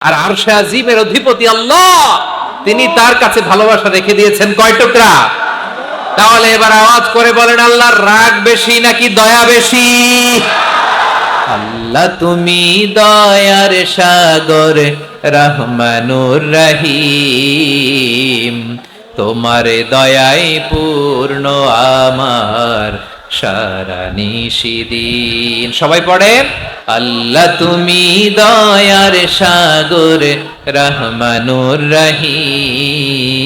আর আরশে আজিমের অধিপতি আল্লাহ, তিনি তার কাছে ভালোবাসা রেখে দিয়েছেন। কয় টুকরা? তাহলে এবার আওয়াজ করে বলেন, আল্লাহর রাগ বেশি নাকি দয়া বেশি? আল্লাহ তুমি দয়ার সাগর, রহমানুর রহিম। তোমার দয়াই পূর্ণ আমার। সারা সবাই পড়েন, আল্লাহ তুমি দয়ার সাগর, রহমানুর রহিম।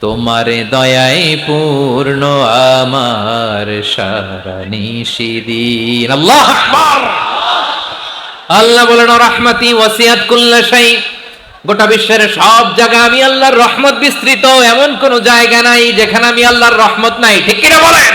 তোমার দয়াই পূর্ণ আমার সারা আল্লাহ আল্লাহ বলেন রহমতি, ওয়াসিয়াত কুল্লা শাই গোটা বিশ্বের সব জায়গা আমি আল্লাহর রহমত বিস্তৃত, এমন কোন জায়গা নাই যেখানে আমি আল্লাহর রহমত নাই। ঠিক কিনা বলেন?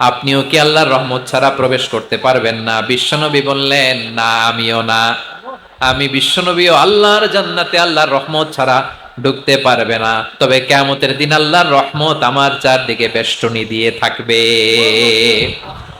আপনিও কি আল্লাহর রহমত ছাড়া প্রবেশ করতে পারবেন না? বিশ্বনবী বললেন, না, আমিও না। আমি বিশ্বনবী ও আল্লাহর জান্নাতে আল্লাহর রহমত ছাড়া ঢুকতে পারবে না। তবে কেমতের দিন আল্লাহর রহমত আমার চারদিকে বেষ্টনী দিয়ে থাকবে।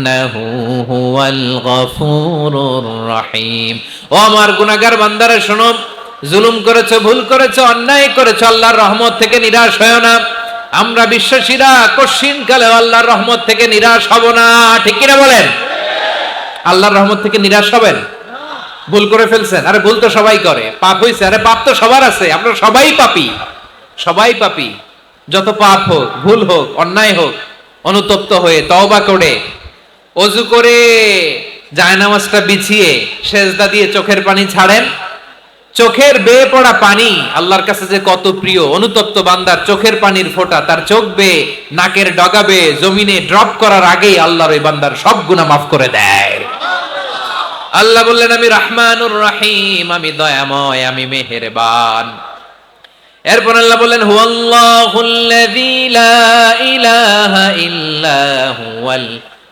ইন্নাহু হুয়াল গফুরুর রহিম ও আমার গুনাহগার বান্দারা, শোনো, জুলুম করেছ, ভুল করেছ, অন্যায় করেছ, আল্লাহর রহমত থেকে নিরাশ হয় না। আমরা বিশ্বাসীরা কশিন কালে আল্লাহর রহমত থেকে নিরাশ হব না, ঠিক কিনা বলেন? আল্লাহর রহমত থেকে নিরাশ হবেন? ভুল করে ফেলছেন। আরে ভুল তো সবাই করে। পাপ হইছে। আরে পাপ তো সবার আছে। আমরা সবাই পাপি। সবাই পাপি। যত পাপ হোক, ভুল হোক, অন্যায় হোক, অনুতপ্ত হয়ে তওবা করে অজু করে জায়নামাজটা বিছিয়ে সেজদা দিয়ে চোখের পানি ছাড়েন। চোখের বেয়ে পড়া পানি আল্লাহর কাছে যে কত প্রিয়, অনুতপ্ত বান্দার চোখের পানির ফোঁটা, তার চোখ বেয়ে, নাকের ডগাবে জমিনে ড্রপ করার আগেই আল্লাহর ওই বান্দার সব গুণা মাফ করে দেয়। আল্লাহ বললেন, আমি রহমানুর রহিম, আমি দয়াময়, আমি মেহেরবান। এরপর আল্লাহ বললেন, হুয়াল্লাহুল্লাযী লা ইলাহা ইল্লা হুয়াল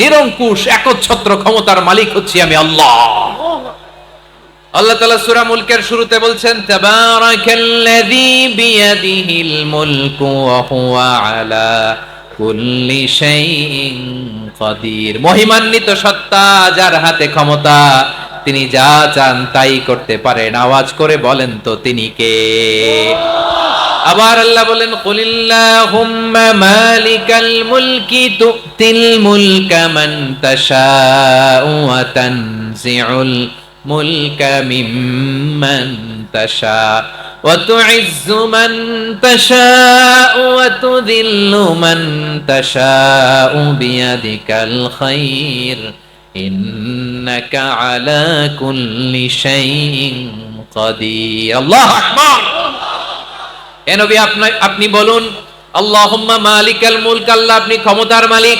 নিরঙ্কুশ, একচ্ছত্র ক্ষমতার মালিক হচ্ছি আমি আল্লাহ। আল্লাহ তাআলা মুলকের শুরুতে বলছেন আলা মহিমান্বিত সত্তা, যার হাতে ক্ষমতা তিনি যা চান তাই করতে পারেন আওয়াজ করে বলেন তো তিনি কে আবার আল্লাহ বলেন কুলিল্লাহুম্মা মালিকাল মুলকি তুতিল মুলকা মান তাশাউ ওয়া তানজিউল মুলকা মিম্মান তাশা وتعز من تشاء وتذل من تشاء بيدك الخير إنك على كل شيء قدير الله أكبر এ নবী আপনি আপনি বলুন আল্লাহুম্মা মালিকাল মুলক আল্লাহ আপনি ক্ষমতার মালিক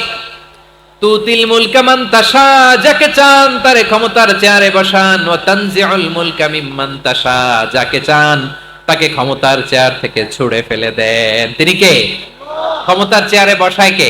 তুতিল মুলকা মান তাশা যাকে চান তারে ক্ষমতার চেয়ারে বসান ওয়া তানজিউল মুলকা মিম্মান তাশা যাকে চান তাকে ক্ষমতার চেয়ার থেকে ছুড়ে ফেলে দেন তিনি কে ক্ষমতার চেয়ারে বসায় কে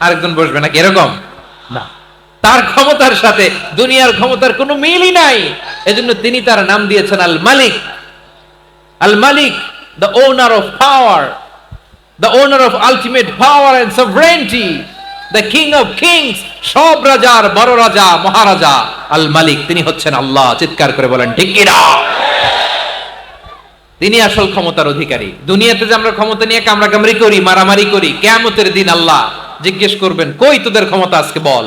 আরেকজন বসবে নাকি? এরকম? না। তার ক্ষমতার সাথে দুনিয়ার ক্ষমতার কোনো মিলই নাই। এজন্য তিনি তার নাম দিয়েছেন আল মালিক আল মালিক the owner of power the owner of ultimate power and sovereignty the king of kings সব রাজার বড় রাজা মহারাজা আল মালিক তিনি হচ্ছেন আল্লাহ। চিৎকার করে বলেন ঠিক কিনা তিনি আসল ক্ষমতার অধিকারী। দুনিয়াতে যে আমরা ক্ষমতা নিয়ে কামড়াকামড়ি করি মারামারি করি কেমতের দিন আল্লাহ জিজ্ঞেস করবেন, কই তোদের ক্ষমতা আজকে বল?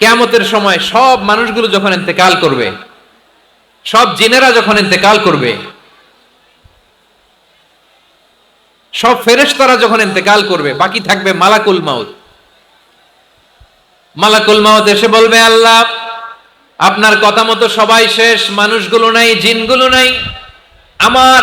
কেমতের সময় সব মানুষগুলো যখন ইন্তেকাল করবে, সব জিনেরা যখন ইন্তেকাল করবে, সব ফেরেশতারা যখন ইন্তেকাল করবে, বাকি থাকবে মালাকুল মাউত। মালাকুল মাউত এসে বলবে, আল্লাহ, আপনার কথা মতো সবাই শেষ, মানুষগুলো নাই, জিনগুলো নাই। আমার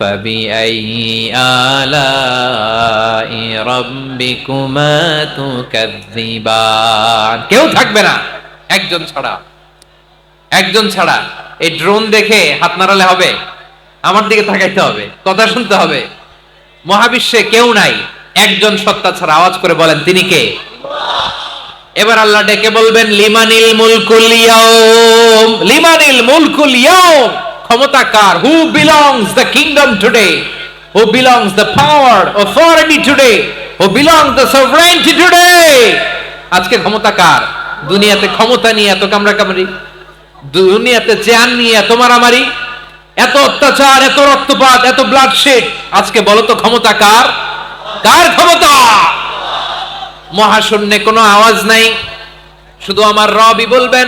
فبأي آلاء ربكما تكذبان কেউ থাকবে না একজন ছাড়া একজন ছাড়া এই ড্রোন দেখে হাত নাড়ালে হবে আমার দিকে তাকাইতে হবে কথা শুনতে হবে মহাবিশ্বে কেউ নাই একজন সত্তা ছাড়া আওয়াজ করে বলেন তিনি কে এবার আল্লাহ ডেকে বলবেন লিমানিল মুলকুল ইয়াউম লিমানিল মুলকুল ইয়াউম ক্ষমতা কার? Who belongs the kingdom today who belongs the power authority today who belongs the sovereignty today আজকে ক্ষমতা কার? দুনিয়াতে ক্ষমতা নিয়ে এত কামড়া কামড়ি দুনিয়াতে চেয়ার নিয়ে এত মারামারি? এত অত্যাচার, এত রক্তপাত, এত ব্লাড শেড আজকে বলো তো ক্ষমতা কার? কার ক্ষমতা? মহাশূন্যে কোনো আওয়াজ নাই। শুধু আমার রবই বলবেন।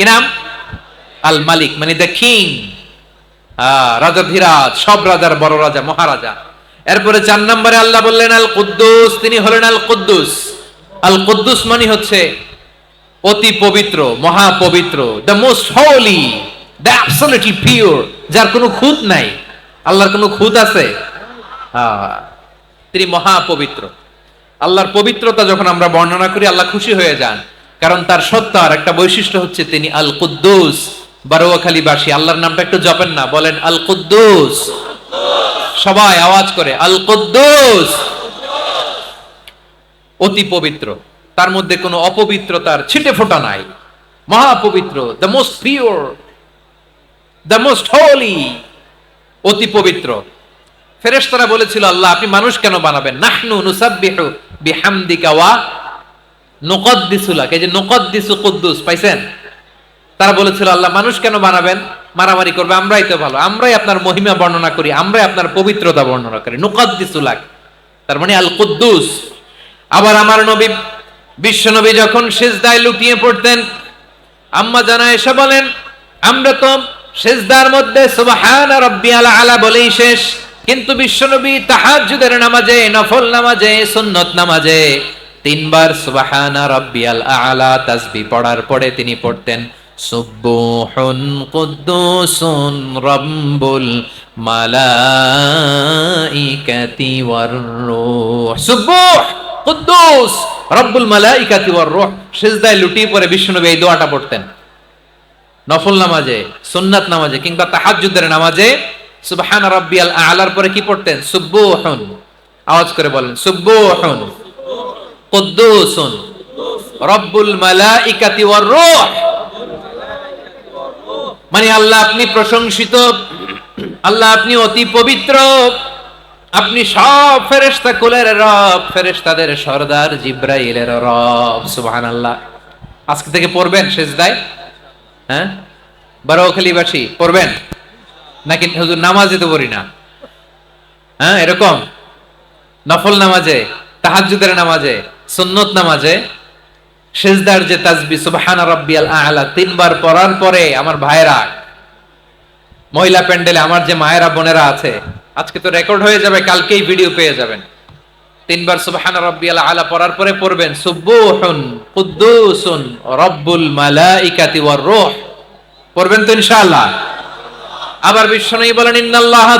কি নাম? আল মালিক মানে দ্য কিং। রাজাধিরাজ সব রাজার বড় রাজা, মহারাজা। এরপরে চার নম্বরে আল্লাহ বললেন, আল কুদ্দুস, তিনি হলেন আল কুদ্দুস। আল কুদ্দুস মানে হচ্ছে অতি পবিত্র, মহাপবিত্র the most holy the absolutely pure যার কোনো খুঁত নাই। আল্লাহর কোনো খুঁত আছে? তিনি মহাপবিত্র। আল্লাহর পবিত্রতা যখন আমরা বর্ণনা করি, আল্লাহ খুশি হয়ে যান। কারণ তার সত্তার একটা বৈশিষ্ট্য হচ্ছে তিনি আল কুদ্দুস বারোয়াখালীবাসী আল্লাহর নামটা একটু জপেন না, বলেন আল কুদ্দুস সবাই আওয়াজ করে আল কুদ্দুস অতি পবিত্র। তার মধ্যে কোনো অপবিত্রতার ছিটে ফোটা নাই। মহাপবিত্র the most pure the most holy অতি পবিত্র। ফেরেশতারা বলেছিল, আল্লাহ, আপনি মানুষ কেন বানাবেন? নাহনু নুসাব্বিহু বিহামদিকা ওয়া নুকদ্দিসু লাক এই যে নুকদ্দিসু কুদ্দুস, পাইছেন? তারা বলেছিল, আল্লাহ মানুষ কেন বানাবেন? মারামারি করবে, আমরাই তো ভালো, আমরাই আপনার মহিমা বর্ণনা করি, আমরাই আপনার পবিত্রতা বর্ণনা করি। নুকদ্দিসু লাক তার মানে আল কুদ্দুস আবার আমার নবী, বিশ্ব নবী যখন সেজদায় লুটিয়ে পড়তেন, আম্মা জানা এসে বলেন, আমরা তো সেজদার মধ্যে সুবহান রাব্বিয়াল আলা বলেই শেষ, কিন্তু বিশ্বনবী তাহাজ্জুদের নামাজে, নফল নামাজে, সুন্নত নামাজে তিনবার সুবহানা রাব্বিয়াল আলা তাসবিহ পড়ার পরে তিনি পড়তেন, সুবহুন কুদ্দুসুন রাব্বুল মালাইকাতি ওয়ার রূহ। সুবহ, কুদ্দুস, রব্বুল মালাইকাতি ওয়ার রূহ। সিজদায় লুটিয়ে পড়ে বিশ্বনবী এই দোয়াটা পড়তেন। নফল নামাজে, সুন্নাত নামাজে কিংবা তাহাজ্জুদের নামাজে সুবহান রাব্বিয়াল আলার পরে কি পড়তেন? সুব্বুহুন আওয়াজ করে বলেন সুব্বুহুন কুদ্দুসুন রব্বুল মালাইকাতি ওয়ার রূহ মানে আল্লাহ আপনি প্রশংসিত, আল্লাহ আপনি অতি পবিত্র, আপনি সব ফেরেশতা কুলের রব, ফেরেশতাদের সর্দার জিব্রাইলের রব, সুবহানাল্লাহ। আজকে থেকে পড়বেন সেজদায়? হ্যাঁ? বারোখালীবাসী পড়বেন? নাকি হুজুর নামাজে তো পড়ি না? হ্যাঁ এরকম? নফল নামাজে, তাহাজ্জুদের নামাজে সুন্নত নামাজে, সেজদার যে তাজবি, সুবহানা রাব্বিয়াল আলা, তিনবার পড়ার পরে আমার ভাইরা মহিলা প্যান্ডেলে আমার যে মায়েরা, বোনেরা আছে, আজকে তো রেকর্ড হয়ে যাবে, কালকেই ভিডিও পেয়ে যাবেন। তিনবার সুবহান রাব্বিয়াল আলা পড়ার পরে পড়বেন, সুবুহুন কুদ্দুসুন রব্বুল মালাইকাতি ওয়ার রূহ। পড়বেন তো ইনশাআল্লাহ। আবার বিশ্বনবী বলেন, ইন্নাল্লাহা